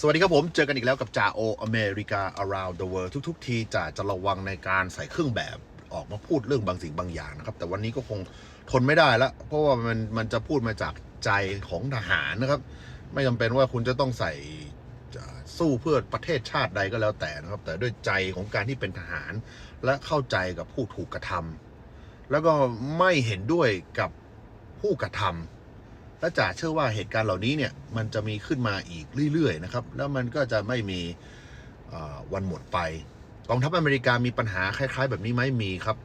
สวัสดีครับผม เจอกันอีกแล้วกับจ่าโออเมริกา around the world ทุก ๆ ทีจ่าจะระวังในการใส่เครื่องแบบออกมาพูดเรื่องบางสิ่งบางอย่างนะครับ แต่วันนี้ก็คงทนไม่ได้แล้วเพราะว่ามันมันจะพูดมาจากใจของทหารนะครับ ไม่จำเป็นว่าคุณจะต้องใส่สู้เพื่อประเทศชาติใดก็แล้วแต่นะครับ แต่ด้วยใจของการที่เป็นทหาร และเข้าใจกับผู้ถูกกระทำแล้วก็ไม่เห็นด้วยกับผู้กระทำ และจ่าเชื่อว่าเหตุการณ์เหล่านี้เนี่ยมันจะมีขึ้นมาอีกเรื่อยๆนะครับแล้วมันก็จะไม่มีวันหมดไปกองทัพอเมริกามีปัญหาคล้าย ๆ แบบนี้ไหมมีครับ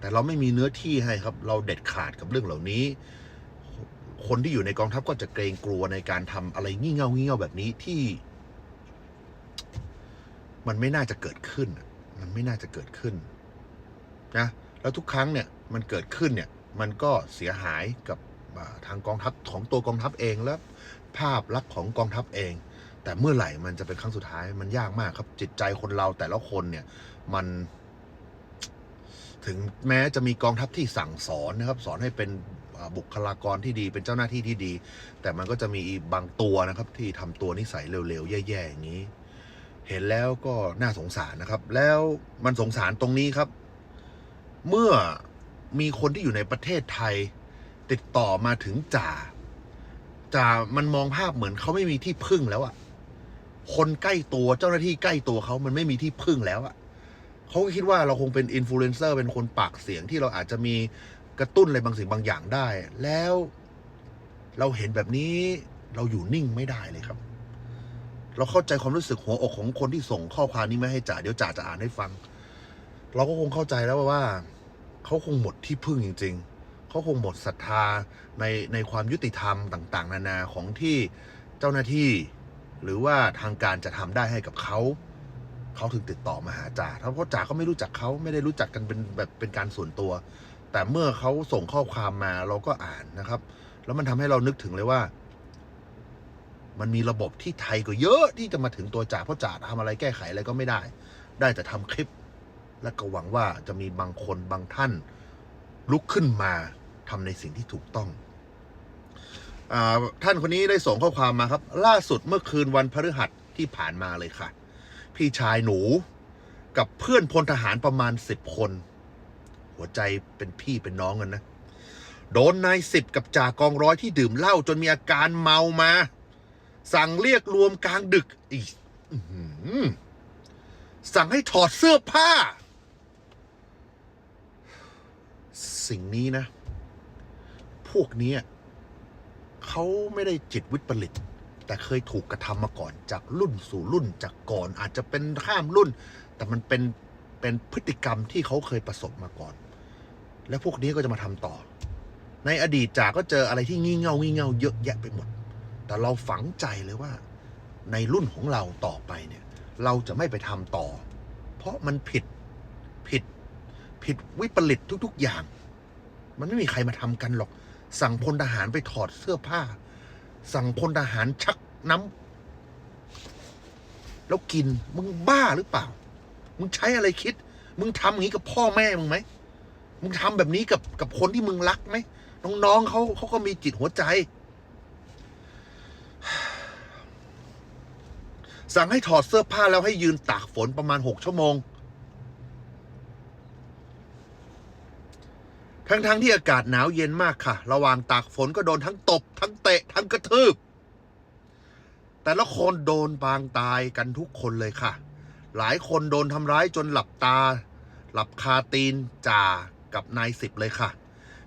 แต่เราไม่มีเนื้อที่ให้ครับ เราเด็ดขาดกับเรื่องเหล่านี้ คนที่อยู่ในกองทัพก็จะเกรงกลัวในการทำอะไรงี่เง่างี่เง่าแบบนี้ที่ มันไม่น่าจะเกิดขึ้น มันไม่น่าจะเกิดขึ้นนะแล้วทุกครั้งเนี่ยมันเกิดขึ้นเนี่ย มันก็เสียหายกับ ทางกองทัพของตัวกองทัพเองและภาพลักษณ์ของกองทัพเอง แต่เมื่อไหร่มันจะเป็นครั้งสุดท้ายมันยากมากครับ จิตใจคนเราแต่ละคนเนี่ยมันถึงแม้จะมีกองทัพที่สั่งสอนนะครับ สอนให้เป็นบุคลากรที่ดีเป็นเจ้าหน้าที่ที่ดี แต่มันก็จะมีบางตัวนะครับ ที่ทำตัวนิสัยเร็วๆ แย่ๆอย่างนี้ เห็นแล้วก็น่าสงสารนะครับ แล้วมันสงสารตรงนี้ครับ เมื่อมีคนที่อยู่ในประเทศไทย ติดต่อมาถึงจ่าจ่ามันมองภาพเหมือนเขาไม่มีที่พึ่งแล้วอะคนใกล้ตัวเจ้าหน้าที่ใกล้ตัวเขามันไม่มีที่พึ่งแล้วอะเขาก็คิดว่าเราคงเป็นอินฟลูเอนเซอร์เป็นคนปากเสียงที่เราอาจจะมีกระตุ้นอะไรบางสิ่งบางอย่างได้ แล้วเราเห็นแบบนี้เราอยู่นิ่งไม่ได้เลยครับ เราเข้าใจความรู้สึกหัวอกของคนที่ส่งข้อความนี้มาให้จ่าเดี๋ยวจ่าจะอ่านให้ฟัง เราก็คงเข้าใจแล้วว่า เขาคงหมดที่พึ่งจริง ๆ เขาคงหมดศรัทธาในในความยุติธรรมต่างๆ นานาของที่เจ้าหน้าที่ หรือว่าทางการจะทำได้ให้กับเขาเขาถึงติดต่อมาหาจ่าเพราะจ่าก็ไม่รู้จักเขาไม่ได้รู้จักกันเป็นแบบเป็นการส่วนตัว แต่เมื่อเขาส่งข้อความมาเราก็อ่านนะครับ แล้วมันทำให้เรานึกถึงเลยว่า มันมีระบบที่ไทยก็เยอะที่จะมาถึงตัวจ่าเพราะจ่าทำอะไรแก้ไขอะไรก็ไม่ได้ ได้แต่ทำคลิป และก็หวังว่าจะมีบางคนบางท่าน ลุกขึ้นมา ทำในสิ่งที่ถูกต้องอท่านคนนี้ได้ส่งข้อความมาครับ ล่าสุดเมื่อคืนวันพฤหัสที่ผ่านมาเลยค่ะ พี่ชายหนูกับเพื่อนพลทหารประมาณสิบคน หัวใจเป็นพี่เป็นน้องกันนะ โดนนายสิบกับจ่ากองร้อยที่ดื่มเหล้าจนมีอาการเมามา สั่งเรียกรวมกลางดึกอีกอื้อหือสั่งให้ถอดเสื้อผ้า สิ่งนี้นะ วกนี้เขาไม่ได้จิตวิปริต แต่เคยถูกกระทำมาก่อนจากรุ่นสู่รุ่นจากก่อนอาจจะเป็นข้ามรุ่น แต่มันเป็นเป็นพฤติกรรมที่เขาเคยประสบมาก่อน และพวกนี้ก็จะมาทำต่อ ในอดีตจ่าก็เจออะไรที่งี่เง่างี่เง่าเยอะแยะไปหมด แต่เราฝังใจเลยว่า ในรุ่นของเราต่อไปเนี่ย เราจะไม่ไปทำต่อ เพราะมันผิดผิดผิดวิปริตทุก ๆ อย่าง มันไม่มีใครมาทำกันหรอก สั่งพลทหารไปถอดเสื้อผ้า สั่งพลทหารชักน้ำแล้วกินมึงบ้าหรือเปล่า มึงใช้อะไรคิด มึงทำอย่างนี้กับพ่อแม่มึงไหมมึงทำแบบนี้กับกับคนที่มึงรักไหมน้องๆเขาเขาก็มีจิตหัวใจ สั่งให้ถอดเสื้อผ้าแล้วให้ยืนตากฝนประมาณหกชั่วโมง ทั้งๆทที่อากาศหนาวเย็นมากค่ะ ระหว่างตากฝนก็โดนทั้งตบ ทั้งเตะ ทั้งกระทืบ แต่ละคนโดนปางตายกันทุกคนเลยค่ะ หลายคนโดนทำร้ายจนหลับตา หลับคาตีนจ่ากับนายสิบเลยค่ะ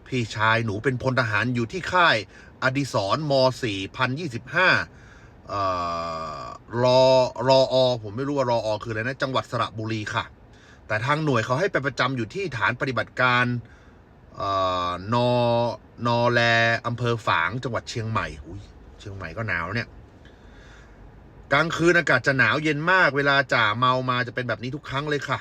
พี่ชายหนูเป็นพลทหารอยู่ที่ค่าย อดิศรม4025เอ่อรอรออ ผมไม่รู้ว่ารออ คืออะไรนะ จังหวัดสระบุรีค่ะ แต่ทางหน่วยเขาให้ไปประจำอยู่ที่ฐานปฏิบัติการ นอนอแลอำเภอฝางจังหวัดเชียงใหม่อุ้ยเชียงใหม่ก็หนาวเนี่ยกลางคืนอากาศจะหนาวเย็นมาก เวลาจ่าเมามาจะเป็นแบบนี้ทุกครั้งเลยค่ะ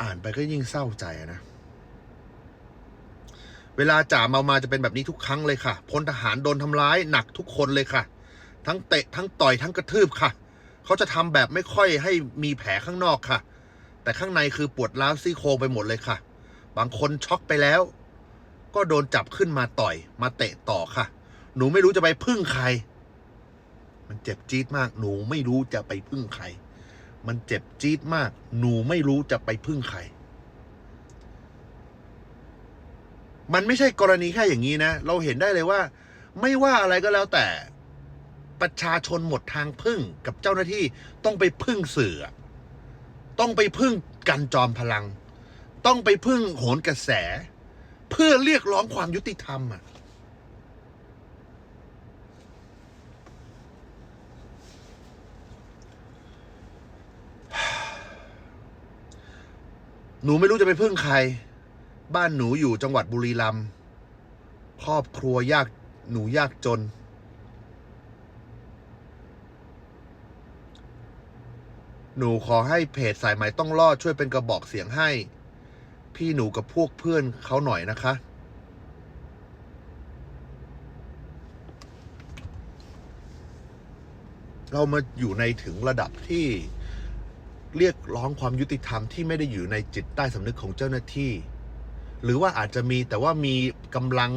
อ่านไปก็ยิ่งเศร้าใจนะ เวลาจ่าเมามาจะเป็นแบบนี้ทุกครั้งเลยค่ะพลทหารโดนทำร้ายหนักทุกคนเลยค่ะ ทั้งเตะทั้งต่อยทั้งกระทืบค่ะ เขาจะทำแบบไม่ค่อยให้มีแผลข้างนอกค่ะ แต่ข้างในคือปวดร้าวซี่โครงไปหมดเลยค่ะ บางคนช็อกไปแล้ว ก็โดนจับขึ้นมาต่อย มาเตะต่อค่ะ หนูไม่รู้จะไปพึ่งใคร มันเจ็บจี๊ดมาก หนูไม่รู้จะไปพึ่งใคร มันเจ็บจี๊ดมาก หนูไม่รู้จะไปพึ่งใคร มันไม่ใช่กรณีแค่อย่างนี้นะ เราเห็นได้เลยว่า ไม่ว่าอะไรก็แล้วแต่ ประชาชนหมดทางพึ่งกับเจ้าหน้าที่ต้องไปพึ่งสื่อ ต้องไปพึ่งกันจอมพลัง ต้องไปพึ่งโหนกระแส เพื่อเรียกร้องความยุติธรรมอะหนูไม่รู้จะไปพึ่งใคร บ้านหนูอยู่จังหวัดบุรีรัมย์ครอบครัวยากหนูยากจน หนูขอให้เพจสายไหมต้องรอดช่วยเป็นกระบอกเสียงให้ พี่หนูกับพวกเพื่อนเขาหน่อยนะคะ เรามาอยู่ในถึงระดับที่เรียกร้องความยุติธรรมที่ไม่ได้อยู่ในจิตใต้สำนึกของเจ้าหน้าที่ หรือว่าอาจจะมีแต่ว่ามีกำลัง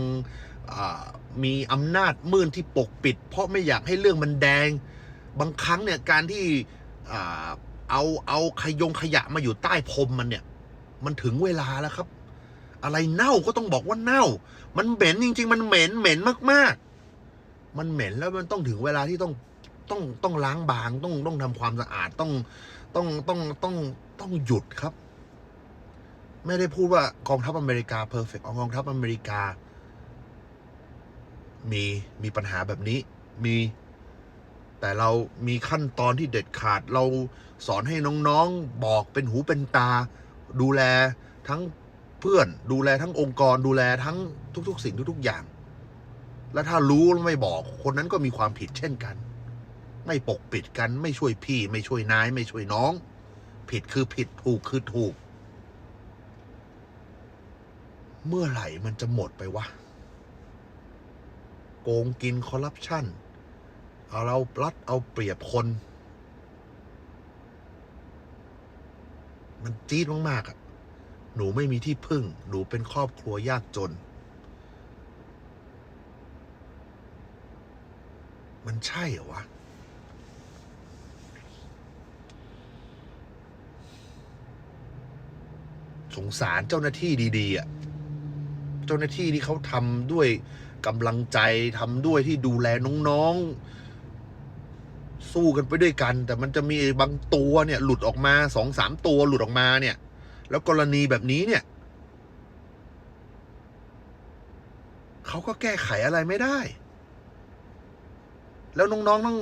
มีอำนาจมืดที่ปกปิด เพราะไม่อยากให้เรื่องมันแดง บางครั้งเนี่ยการที่ เอาเอาขยงขยะมาอยู่ใต้พรมมันเนี่ย มันถึงเวลาแล้วครับ อะไรเน่าก็ต้องบอกว่าเน่า มันเหม็นจริง ๆ มันเหม็นเหม็นมากๆ มันเหม็นแล้วมันต้องถึงเวลาที่ต้องต้องต้องล้างบางต้องต้องทำความสะอาดต้องต้องต้องต้องต้องหยุดครับ ไม่ได้พูดว่ากองทัพอเมริกาเพอร์เฟกต์กองทัพอเมริกา มีมีปัญหาแบบนี้มี แต่เรามีขั้นตอนที่เด็ดขาดเราสอนให้น้องๆบอกเป็นหูเป็นตา ดูแลทั้งเพื่อนดูแลทั้งองค์กรดูแลทั้งทุก ๆ สิ่งทุก ๆ อย่าง และถ้ารู้แล้วไม่บอกคนนั้นก็มีความผิดเช่นกัน ไม่ปกปิดกันไม่ช่วยพี่ ไม่ช่วยนาย ไม่ช่วยน้อง ผิดคือผิดถูกคือถูก เมื่อไหร่มันจะหมดไปวะโกงกินคอร์รัปชัน เอาเรารัดเอาเปรียบคน มันจี๊ดมากๆอะ หนูไม่มีที่พึ่ง หนูเป็นครอบครัวยากจน มันใช่เหรอวะสงสารเจ้าหน้าที่ดีๆอะ เจ้าหน้าที่ที่เขาทำด้วยกำลังใจทำด้วยที่ดูแลน้อง ๆ สู้กันไปด้วยกัน แต่มันจะมีบางตัวเนี่ย หลุดออกมาสองสามตัวหลุดออกมาเนี่ย แล้วกรณีแบบนี้เนี่ยเขาก็แก้ไขอะไรไม่ได้ แล้วน้องๆทั้ง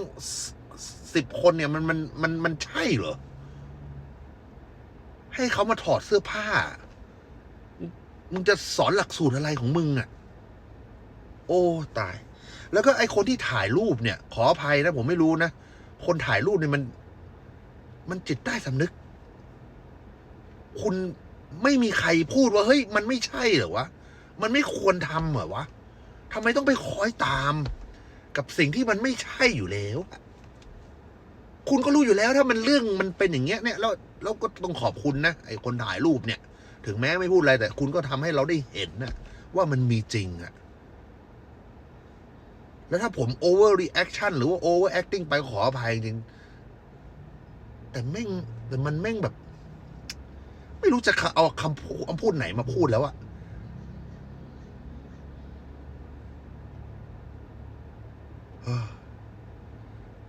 สิบคนเนี่ยมันมันมันมันใช่เหรอ ให้เขามาถอดเสื้อผ้า มึงจะสอนหลักสูตรอะไรของมึงอะ่ะ โอ้ ตาย แล้วก็ไอคนที่ถ่ายรูปเนี่ย ขออภัยนะผมไม่รู้นะ คนถ่ายรูปเนี่ยมัน มันจิตใต้สำนึก คุณไม่มีใครพูดว่าเฮ้ย มันไม่ใช่เหรอวะ มันไม่ควรทำเหรอวะทำไมต้องไปคอยตาม กับสิ่งที่มันไม่ใช่อยู่แล้ว คุณก็รู้อยู่แล้วถ้ามันเรื่องมันเป็นอย่างเงี้ยเนี่ยแล้วเราก็ต้องขอบคุณนะไอ้คนถ่ายรูปเนี่ย ถึงแม้ไม่พูดอะไรแต่คุณก็ทำให้เราได้เห็นนะว่ามันมีจริงอะ แล้วถ้าผมโอเวอร์รีแอคชั่นหรือว่าโอเวอร์แอคติ้งไปขออภัยจริง แต่แม่งแต่มันแม่งแบบ ไม่รู้จะเอาคำพูดคำพูดไหนมาพูดแล้วอะ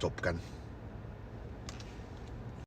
จบกัน